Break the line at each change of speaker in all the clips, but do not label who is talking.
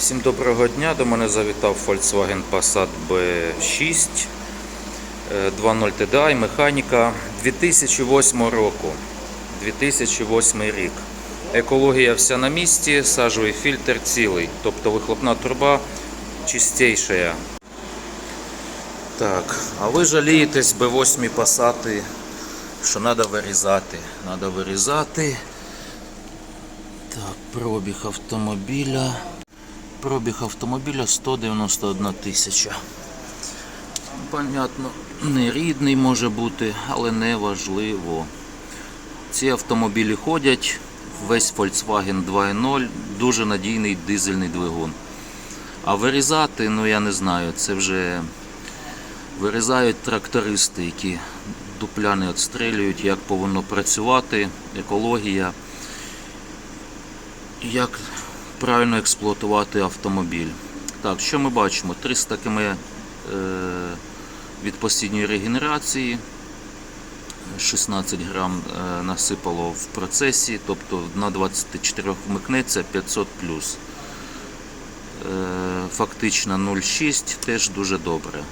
Всім доброго дня. До мене завітав Volkswagen Passat B6 е, 2.0 TDI, механіка 2008 року. 2008 рік. Екологія вся на місці, сажовий фільтр цілий, тобто вихлопна труба чистейшая. Так, а ви жалієтесь B8 Passat, що треба вирізати. Треба вирізати. Так, пробіг автомобіля. Пробіг автомобіля 191 тисяча. Понятно, не рідний може бути, але не важливо. Ці автомобілі ходять, весь Volkswagen 2.0, дуже надійний дизельний двигун. А вирізати, ну я не знаю, це вже вирізають трактористи, які дупляни відстрілюють, як повинно працювати, екологія як правильно експлуатувати автомобіль. Так, що ми бачимо? 300 км е, від постійної регенерації, 16 грам е, насипало в процесі, тобто на 24 вмикнеться 500 плюс. Е, фактично 0,6 теж дуже добре.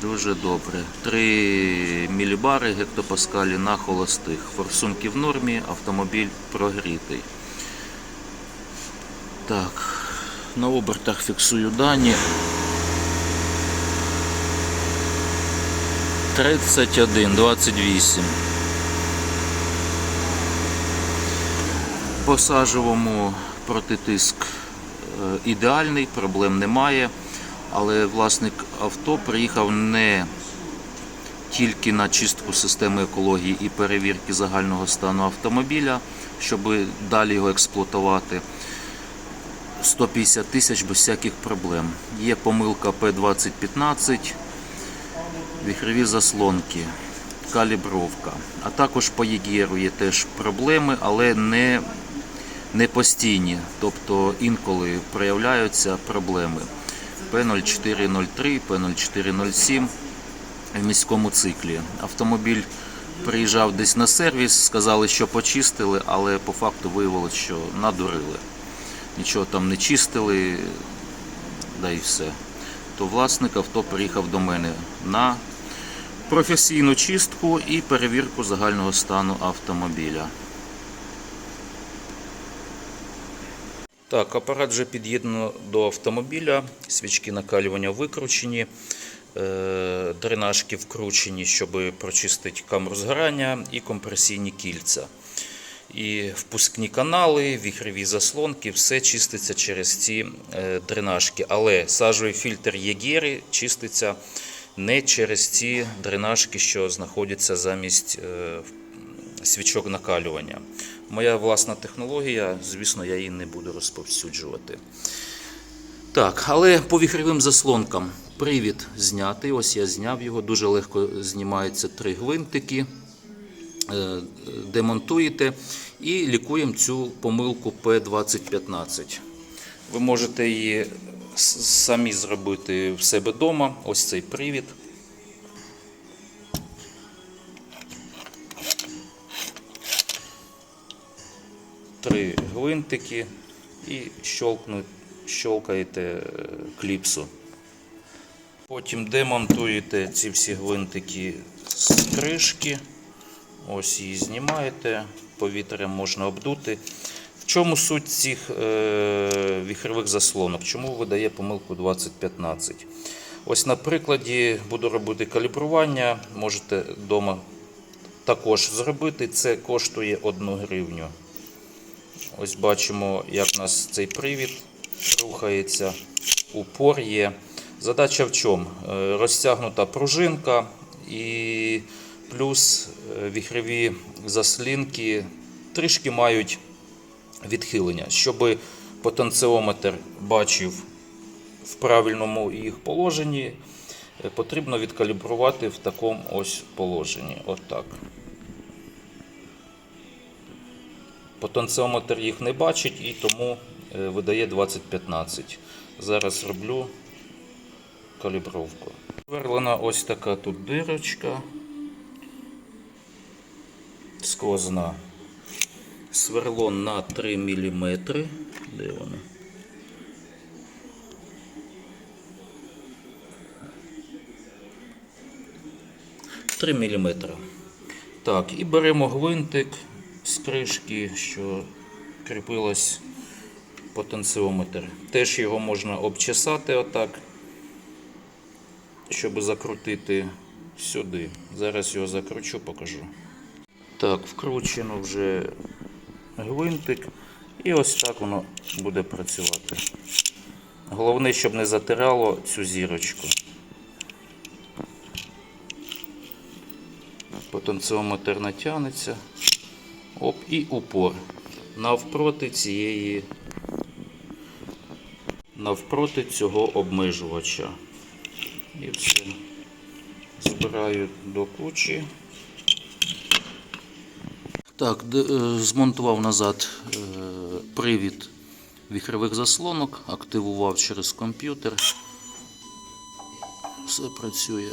Дуже добре. 3 мілібари гектопаскалі на холостих. Форсунки в нормі, автомобіль прогрітий. Так, на обертах фіксую дані. 31, 28. По протитиск е, ідеальний, проблем немає. Але власник авто приїхав не тільки на чистку системи екології і перевірки загального стану автомобіля, щоб далі його експлуатувати. 150 тисяч без всяких проблем. Є помилка P2015, віхрові заслонки, калібровка. А також по ЄГРу є теж проблеми, але не, не постійні. Тобто інколи проявляються проблеми. P0403, P0407 в міському циклі. Автомобіль приїжджав десь на сервіс, сказали, що почистили, але по факту виявилось, що надурили нічого там не чистили, да і все. То власник авто приїхав до мене на професійну чистку і перевірку загального стану автомобіля. Так, апарат вже під'єднано до автомобіля, свічки накалювання викручені, е, дренажки вкручені, щоб прочистити камеру згорання і компресійні кільця. І впускні канали, віхрові заслонки, все чиститься через ці е, дренажки. Але сажовий фільтр Єгєри чиститься не через ці дренажки, що знаходяться замість е, свічок накалювання. Моя власна технологія, звісно, я її не буду розповсюджувати. Так, але по віхровим заслонкам привід знятий. Ось я зняв його. Дуже легко знімаються три гвинтики. Е, демонтуєте і лікуємо цю помилку P2015. Ви можете її самі зробити в себе вдома. Ось цей привід. Три гвинтики і щелкаєте е, кліпсу. Потім демонтуєте ці всі гвинтики з кришки. Ось її знімаєте, повітрям можна обдути. В чому суть цих е, віхрових заслонок? Чому видає помилку 2015? Ось на прикладі буду робити калібрування. Можете вдома також зробити. Це коштує 1 гривню. Ось бачимо, як у нас цей привід рухається. Упор є. Задача в чому? Е, Розтягнута пружинка і плюс е, віхрові заслінки трішки мають відхилення. Щоб потенціометр бачив в правильному їх положенні, е, потрібно відкалібрувати в такому ось положенні. Отак. Потенціометр їх не бачить і тому е, видає 2015. Зараз роблю калібровку. Сверлена ось така тут дирочка сквозна. Сверло на 3 мм. Де вони? Три міліметри. Так, і беремо гвинтик з кришки, що кріпилось потенціометр. Теж його можна обчесати отак, щоб закрутити сюди. Зараз його закручу, покажу. Так, вкручено вже гвинтик. І ось так воно буде працювати. Головне, щоб не затирало цю зірочку. Потенціометр натягнеться. Оп, і упор. Навпроти цієї. Навпроти цього обмежувача. І все. Збираю до кучі. Так, е, змонтував назад е, привід віхрових заслонок, активував через комп'ютер. Все працює.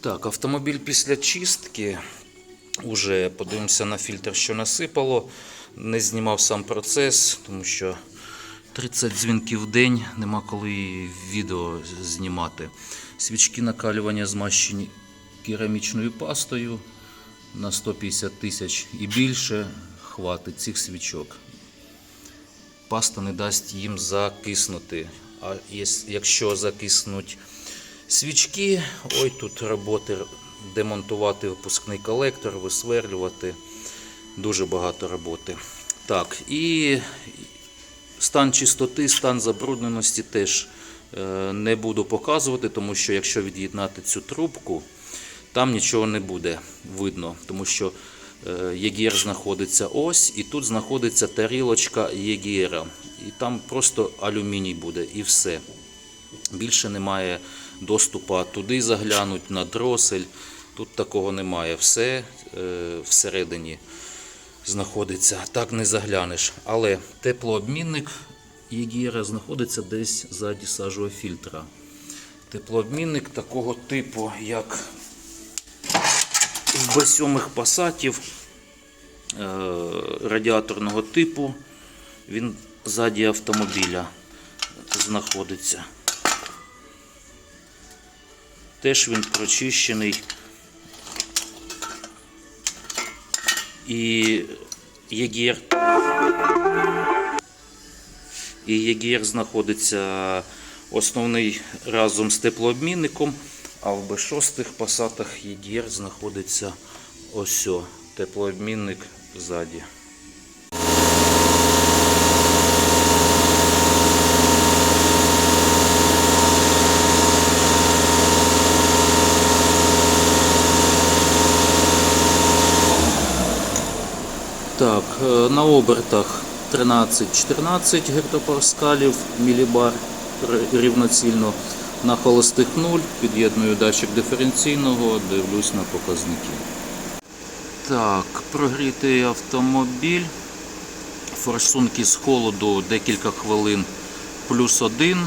Так, автомобіль після чистки. Уже подивимося на фільтр, що насипало. Не знімав сам процес, тому що 30 дзвінків в день, нема коли відео знімати. Свічки накалювання змащені керамічною пастою на 150 тисяч і більше хватить цих свічок. Паста не дасть їм закиснути. А якщо закиснуть свічки, ой, тут роботи демонтувати випускний колектор, висверлювати. Дуже багато роботи. Так, і стан чистоти, стан забрудненості теж е, не буду показувати, тому що якщо від'єднати цю трубку, там нічого не буде видно, тому що е, єгір знаходиться ось, і тут знаходиться тарілочка єгіра. І там просто алюміній буде і все. Більше немає доступу туди заглянуть на дросель. Тут такого немає. Все е, всередині знаходиться. Так не заглянеш. Але теплообмінник Єгіра знаходиться десь ззаді сажового фільтра. Теплообмінник такого типу, як в B7 пасатів е, радіаторного типу. Він ззаді автомобіля знаходиться. Теж він прочищений. І єгір. І єгір знаходиться основний разом з теплообмінником, а в Б6 пасатах єгір знаходиться ось теплообмінник ззаді. Так, е, на обертах 13-14 гектопаскалів мілібар рівноцільно. На холостих 0 під'єдную датчик диференційного, дивлюсь на показники. Так, прогрітий автомобіль. Форсунки з холоду декілька хвилин плюс 1,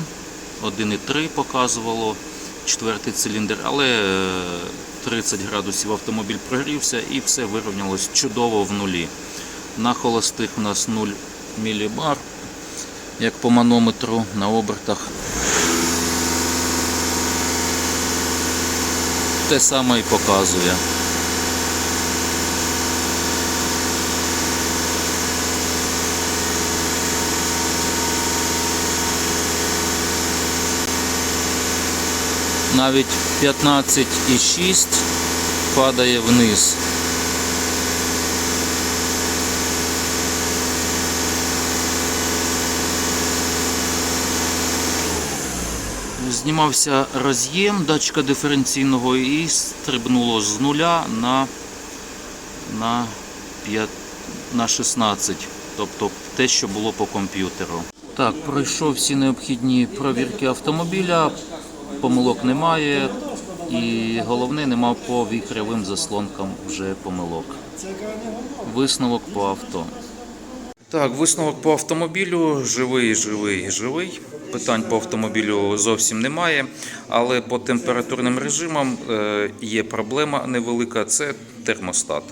1,3 показувало, четвертий циліндр, але е, 30 градусів автомобіль прогрівся і все вирівнялось чудово в нулі. На холостих у нас 0 мілібар, як по манометру на обертах. Те саме і показує. Навіть 15,6 падає вниз. Знімався роз'єм датчика диференційного і стрибнуло з нуля на, на, 5, на 16, тобто те, що було по комп'ютеру. Так, пройшов всі необхідні провірки автомобіля, помилок немає, і головне, нема по віхревим заслонкам вже помилок. Висновок по авто. Так, висновок по автомобілю живий, живий, живий. Питань по автомобілю зовсім немає, але по температурним режимам е, є проблема невелика це термостат.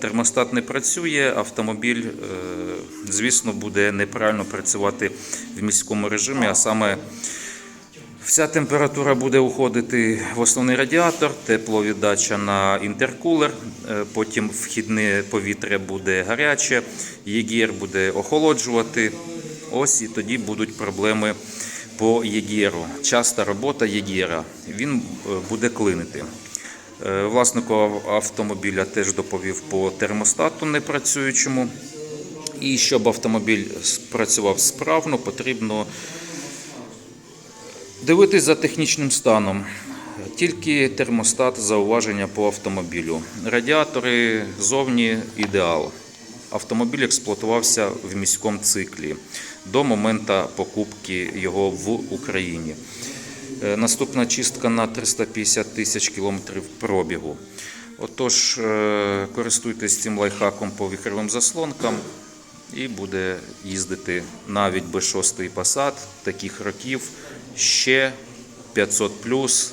термостат не працює, автомобіль, е, звісно, буде неправильно працювати в міському режимі, а саме Вся температура буде уходити в основний радіатор, тепловіддача на інтеркулер, е, потім вхідне повітря буде гаряче, єгір буде охолоджувати. Ось і тоді будуть проблеми по єгіру. Часта робота єгіра. Він е, буде клинити. Е, Власнику автомобіля теж доповів по термостату непрацюючому. І щоб автомобіль працював справно, потрібно Дивитись за технічним станом. Тільки термостат зауваження по автомобілю. Радіатори зовні ідеал. Автомобіль експлуатувався в міському циклі до моменту покупки його в Україні. Е, Наступна чистка на 350 тисяч кілометрів пробігу. Отож, е, користуйтесь цим лайфхаком по віхровим заслонкам і буде їздити навіть без шостий Passat таких років ще 500 плюс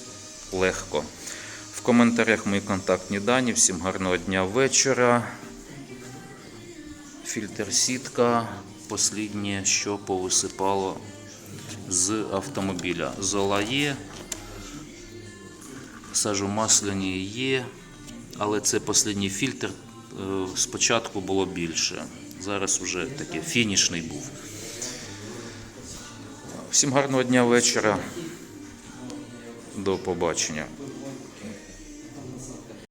легко. В коментарях мої контактні дані. Всім гарного дня вечора. Фільтр сітка. Посліднє, що повисипало з автомобіля. Зола є, сажомасляні є, але це останній фільтр. Е, Спочатку було більше. Зараз вже таке фінішний був. Всім гарного дня вечора. До побачення.